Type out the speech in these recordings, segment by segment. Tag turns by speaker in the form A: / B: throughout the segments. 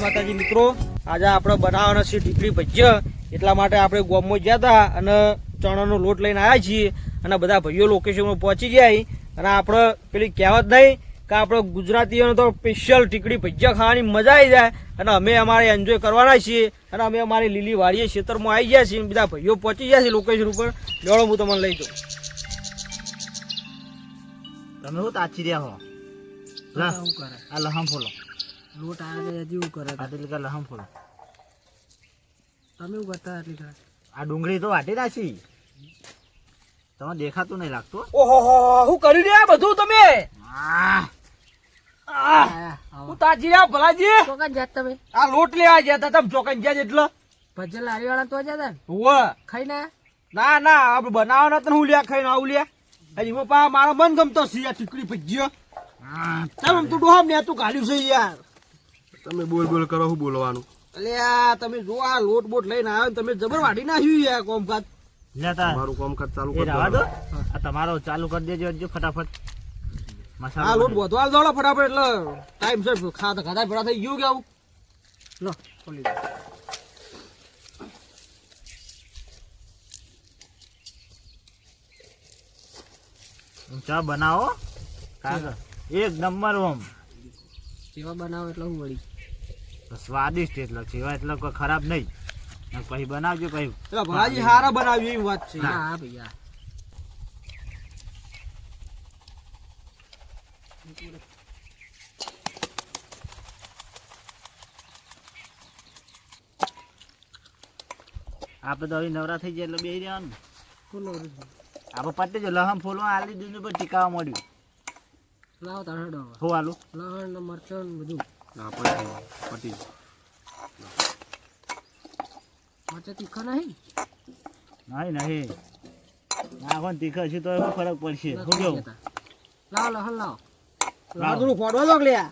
A: જય માતાજી મિત્રો. આજે આપણે બનાવવાના છે ઢીકડી ભજીયા. એટલા માટે આપણે ગોમમાં ગયા હતા અને ચણાનો લોટ લઈને આવ્યા છીએ અને બધા ભાઈઓ લોકેશનમાં પહોંચી ગયા અને આપણે પેલી કહેવત નહીં કે આપણે ગુજરાતીઓને તો સ્પેશિયલ ઢીકડી ભજીયા ખાવાની મજા આવી જાય. અને અમે અમારે એન્જોય કરવાના છીએ. અને અમે અમારી લીલી વાડીએ ખેતરમાં આવી ગયા છીએ બધા ભાઈઓ પહોંચી ગયા છે લોકેશન ઉપર. લેવડો હું તમને લઈ જાઉં.
B: તમે શું તાચી રહ્યા હો? આ લહમ ફોલો.
C: લોટ આવે છે હજી કરે
B: આ પેલી કે લહમ ફોલો
C: તમે એવું કરતા આટલી ઘર
B: આ ડુંગળી તો વાટી નાખી. તમે દેખાતું નહીં લાગતું
A: ઓહો હો હું કરી રહ્યા બધું તમે? હું તાજી રહ્યા ભલાજી.
C: ચોકન જાત તમે.
A: આ લોટ લેવા ગયા હતા તમે ચોકન ગયા એટલે.
C: ભજન લારી વાળા તો જતા ને.
A: હોવે.
C: ખાઈ ના?
A: ના ના આપણે બનાવવાના તો હું લ્યા ખાઈને આવું લ્યા. હજી પા મારો મન ગમતો છે યાર ટીકડી ભજીયો. તમે તું ડોહામ ને તું કાઢ્યું છે યાર.
D: તમે બોલ બોલ કરો હું બોલવાનું.
A: અલે આ તમે જો આ લોટ બોટ લઈને આવ્યો તમે જબર વાડી નાખ્યું યાર કોમકાજ.
D: મારું કામકાજ ચાલુ કરી
B: દો. આ તમારો ચાલુ કરી દેજો જો ફટાફટ.
A: આ
B: લોટ
A: લોટ બોધવા દોડો ફટાફટ એટલે ટાઈમ સર ખાતા ખાતા ભેળા થઈ ગયું કે આવું? લો ખોલી દો.
B: ચા બનાવો? કાકા એક નંબર ઓમ.
C: જેવા બનાવો એટલે હું વળી.
B: સ્વાદિષ્ટ એટલો છે એવા એટલો કોઈ ખરાબ નહીં. પછી બનાવજો પછી
A: ભાજી હારા બનાવ્યું એવી વાત છે.
C: હા. હા ભૈયા
B: આપણે તો હવે નવરા થઈ જાય એટલે બે રહેવાનું.
C: ને
B: આપણે પતે જો લહમ ફૂલો આલી દીધું પર ટીકાવા મળ્યું
C: લાવો તાડો હવે.
B: આલું?
C: લહણ ને મરચાં ને
D: પતી ગયું.
C: મરચાં તીખા નહીં?
B: નહીં નહીં. નાખો તીખા છે તો એમાં ફરક પડશે. શું કેવું.
C: લાવો લહણ લાવો.
A: લાદુનું ફોડવા દો કે લ્યા?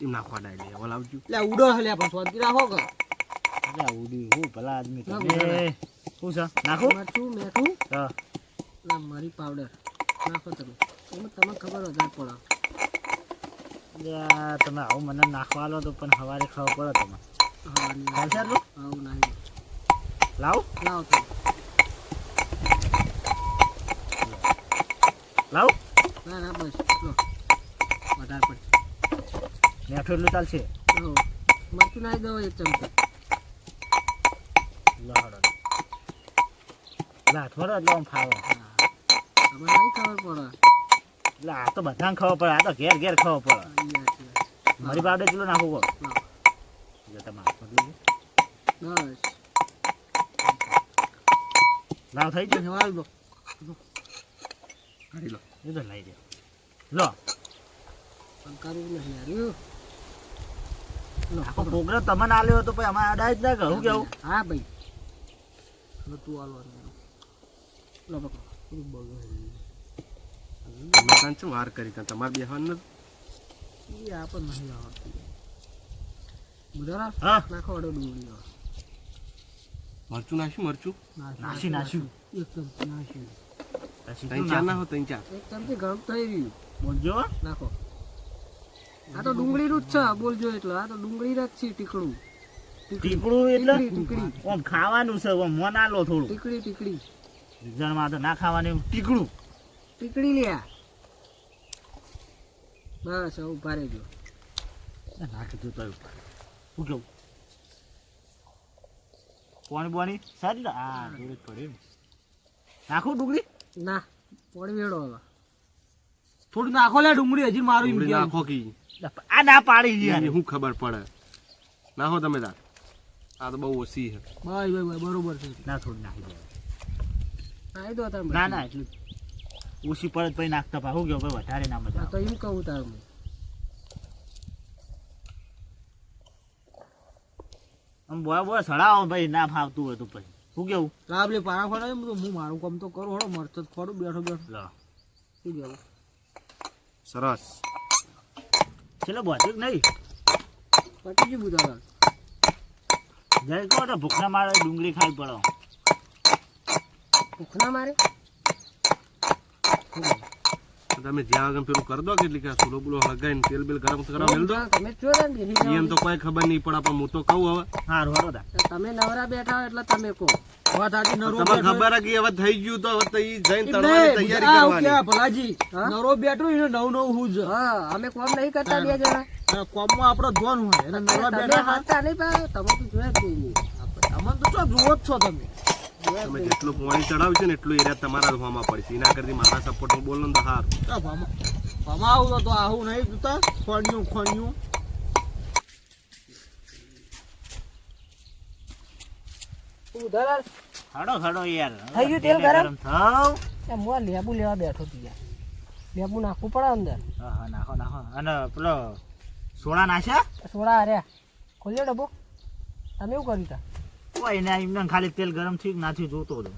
D: એમ નાખવા ડાય લે, ઓલા આવજો.
A: લે ઉડો હે પણ સ્વાદી રાખો કે.
B: અલા, ઉડી હું ભલા આદમી
C: ના,
B: તમે શું છે? નાખું?
C: મરચું મેઠું
B: હા.
C: ના મરી પાવડર નાખો તમે. એમાં તમને ખબર વધારે પડે.
B: તમે આવું મને નાખવા લો તો પણ સવારે ખબર પડે તમે ચાલશે આટલું? લાવ.
C: લાવો
B: લાવ.
C: ના ના બસ લો. વધારે પડશે.
B: મેઠું એટલું ચાલશે?
C: મરચું નાખી દો એક ચમચી.
B: લાડો લાઠવાડો એટલે આમ
C: ખાવા તમારે નહીં ખબર પડે.
B: એટલે આ તો બધાને ખબર પડે આ તો ઘેર ઘેર ખબર પડે. મારી પાવડે ચલો નાખવું કહો
C: લાવો
B: થઈ જાય
A: જવાલ લો
D: કાઢી લો.
B: એ તો લઈ દે. લો.
C: પણ કરવું નહીં યાર
B: આખો પ્રોગ્રામ તમને આલ્યો તો પછી અમારે અડાય જ ના કહું કેવું?
C: હા ભાઈ. તું આલો લો પકડો. બગડે.
D: તમે કાંઈ શું વાર કરી ત્યાં તમારે બેહવાનું નથી?
C: આ પણ નહીં આવડતું બુધારા નાખો અડો ડુંગળી હવે.
D: મરચું? નાખ્યું મરચું
B: નાખી નાખ્યું.
C: એક ચમચી નાખ્યું
D: ત્રણ ચાર
B: નાખો
D: ત્રણ ચાર.
C: એક ચમચી ગરમ થઈ રહ્યું.
B: બોલજો
C: નાખો. આ તો ડુંગળીનું જ છે બોલજો એટલે. આ તો ડુંગળી જ છે ટીકડું
B: ટીકડું એટલે?
C: ટીકડી ટીકડી
B: ખાવાનું છે ઓમ મોં ના લો થોડું.
C: ટીકડી ટીકડી
B: જણમાં તો ના ખાવાનું. ટીકડું
C: ટીકડી લ્યા. બસ હવે ઊભા રહેજો.
B: નાખી તું તો હું કેવું પોણી બોણી? સારી હા જોડે જ પડ્યું ને. નાખું ડુંગળી?
C: ના પોણી વેડો હવે.
A: થોડું નાખો લે ડુંગળી હજી મારું એમ
D: નાખો કી.
B: આ ના પાડી ગયા
D: હું ખબર પડે? નાખો તમે તાર. આ તો બહુ ઓછી છે.
A: ભાઈ ભાઈ ભાઈ બરોબર છે.
B: ના થોડું નાખી દે.
C: નાખી દો તમે
B: ના ના એટલું ઓછી પડે પછી નાખતા પા શું કેવું ભાઈ વધારે ના મજા
C: તો એમ કહું તારું
B: આમ બોય બોય સડાવો ભાઈ ના ફાવતું હોય તો પછી. શું કેવું
A: રાબલે પારા ફોડે એમ તો હું મારું કામ તો કરું હળો મરતો ખોડું બેઠો બેઠો.
B: લા.
A: શું કેવું
D: સરસ.
B: ચલો બોચ્યું નહીં?
C: પટી ગયું બુધારા
B: જાય કહો તો ભૂખના મારે ડુંગળી ખાઈ પડો.
C: ભૂખ ના મારે?
D: તમે જ્યાં આગળ પેલું કરી દો કેટલી કે સુલો બુલો તેલ બેલ ગરમ કરવા મેલ દો.
C: તમે જો ને
D: એમ તો કોઈ ખબર નહીં પડે પણ હું તો કહું હવે.
B: સારું હારો
C: તમે નવરા બેઠા હોય એટલે તમે કહો.
A: વાત સાચી નરો
D: તમને
A: બેઠો
D: ખબર કે હવે થઈ ગયું તો હવે જઈને તૈયારી કરવાની.
A: ભલાજી. નરો બેઠો એને નવ નવ હું જ
C: હા અમે કોમ નહીં કરતા બે જણા.
A: કોમમાં આપણો ધોન હોય બેઠા.
C: નહીં તમે તો જોયા જ નહીં.
A: તો જુઓ જ છો તમે.
D: તમે જેટલું પાણી ચડાવશો ને એટલું એરિયા તમારા જ હોમાં પડશે. એના કરતી મારા સપોર્ટ બોલો ને તો હાર.
A: તો આવું તો તો આવું નહીં જોતા. ખોણ્યું ખોણ્યું.
C: ઉધાર
B: હાડો હાડો યાર.
C: થઈ ગયું તેલ ગરમ?
B: થાવ.
C: એમ હું લેબુ લેવા બેઠો યાર. લેબુ નાખવું પડે અંદર.
B: હા હા નાખો નાખો. અને પેલો સોડા નાખ્યા?
C: સોડા હાર્યા ખોલ્યો ડબ્બો? તમે એવું કર્યું તા?
B: કોઈ ને એમને ખાલી તેલ ગરમ થયું નાથી જોતો હતો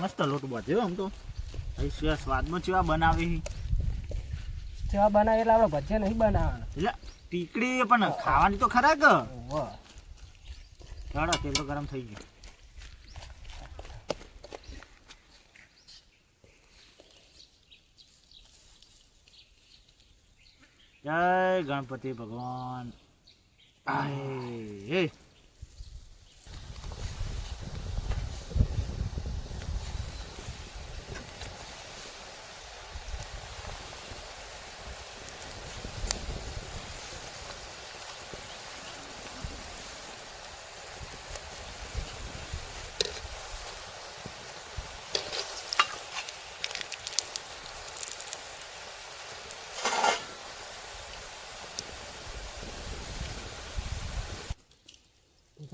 B: મસ્ત લોટ બાંધ્યો આમ તો. સ્વાદમાં ચેવા બનાવે
C: ચેવા બનાવે? એટલે આપણે ભજીયા નહીં બનાવવાના.
B: એટલે ટીકડી પણ ખાવાની તો ખરા કે? ચાલો તેલ તો ગરમ થઈ ગયું. જય ગણપતિ ભગવાન. આય,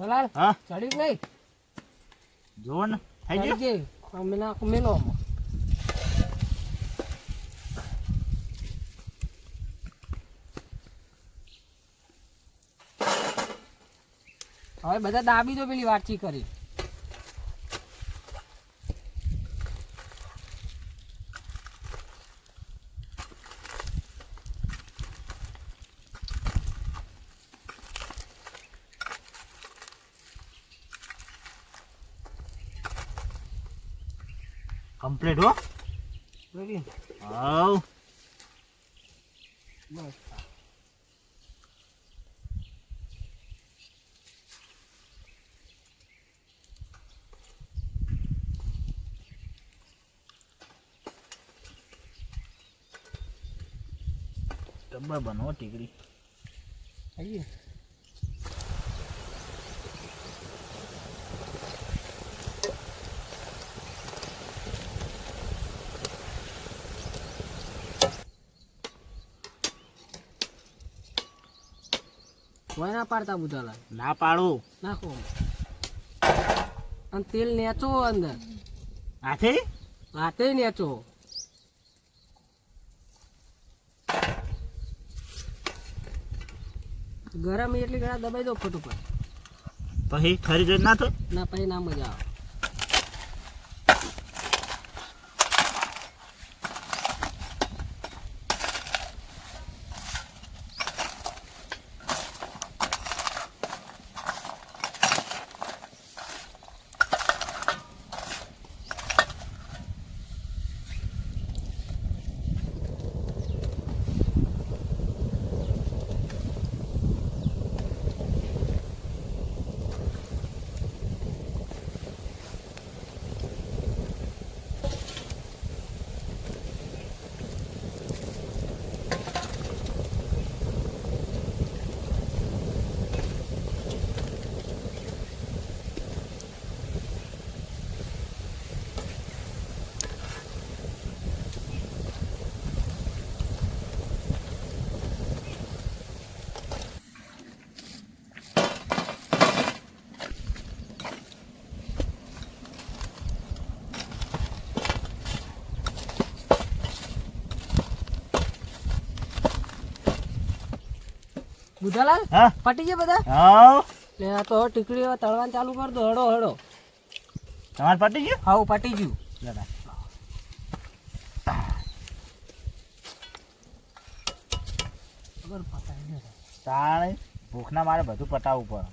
B: એ હા?
C: ચડી નહીં.
B: જોવો ને થઈ ગયું?
C: ગયું અમે ના મેલો હવે બધા દાબી દો પેલી વાતચીત કરી.
B: કમ્પ્લીટ હો. હાવ
C: બસ
B: ટબ્બર બનો ટીકડી.
C: થઈ કોઈ ના પાડતા બુધાલા.
B: ના પાડો.
C: નાખો અને તેલ નેચો અંદર.
B: હાથે?
C: હાથે નેચો. ગરમ એટલી ઘણા દબાઈ દો ફટોફટ.
B: પછી ખરી જોઈ ના થાય
C: ના પછી ના મજા આવે. બુધાલાલ
B: હા?
C: પટી ગયા બધા?
B: હાવ
C: લે આ તો ટીકડી તળવાનું ચાલુ કર દો હડો હડો
B: તમારે પટી ગયું?
C: હા પટી ગયું. પતાવી
B: તાણે ભૂખના મારે બધું પટાવવું પડે.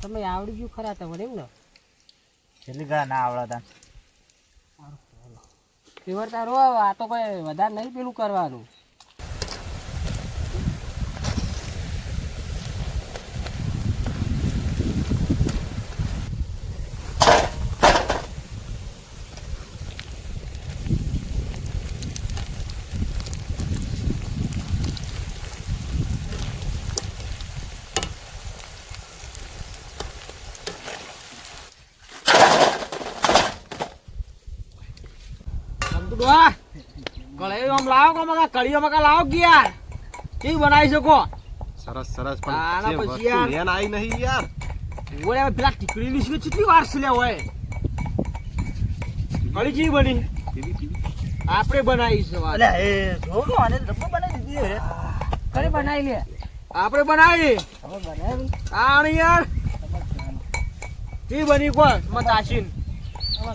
C: તમે આવડી ગયું ખરા તમને એમ ને?
B: કેટલી ઘણા ના આવડતા?
C: ફીવર તારો આ તો કોઈ વધારે નહીં પેલું કરવાનું
A: આમ તો ડોહા કળાઈ આમ લાવો કો મકા કળીઓ મકા લાવો કે યાર? કેવી બનાવી શકો?
D: સરસ સરસ પણ
A: પછી
D: જે
A: યાર.
D: વસ્તુ લેન આવી નહીં યાર.
A: ઓલે પેલા ટીકડી ની શું કેટલી વાર છે લે હોય? કળી જેવી બની? આપણે બનાવી છે વાત.
B: અલ્યા એ જોઉં છું આને ડબ્બો બનાવી દીધી રે
C: કરે બનાવી લે.
A: આપણે બનાવી.
C: હવે બનાવી.
A: આણ યાર. કેવી બની કો મત આશીન.
C: હવે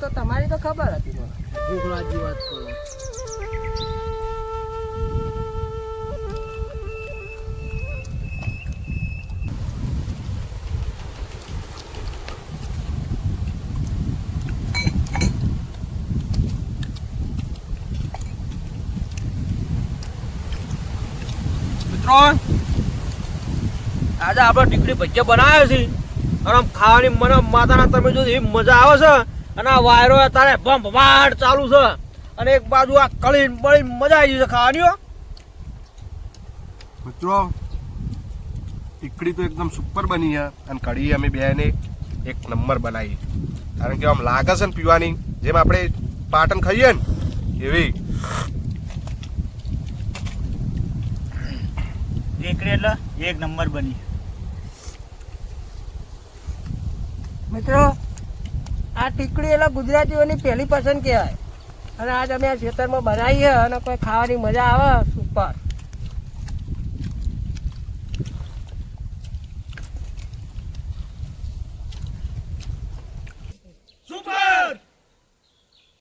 C: તો તમારી તો ખબર હતી મને
A: વાત કરો. મિત્રો, આજે આપણે ટીકડી ભજીયા બનાવ્યો છે અને આમ ખાવાની મને માતાના તમે જો એવી મજા આવે છે. અને આ વાયરો અત્યારે બમ વાડ ચાલુ છે. અને એક બાજુ આ કળીન બળીને મજા આવી છે ખાવાની હો.
D: મિત્રો ટીકડી તો એકદમ સુપર બની છે. અને કઢી અમે બેને એક નંબર બનાવી. કારણ કે આમ લાગે છે ને પીવાની જેમ આપણે પાટણ ખાઈએ ને એવી.
B: એકડી એટલે એક નંબર બની.
C: મિત્રો આ ટીકડી એટલે ગુજરાતીઓની પહેલી પસંદ કહેવાય. અને આજ અમે આ ખેતરમાં બનાવીએ અને કોઈ ખાવાની મજા આવે, સુપર.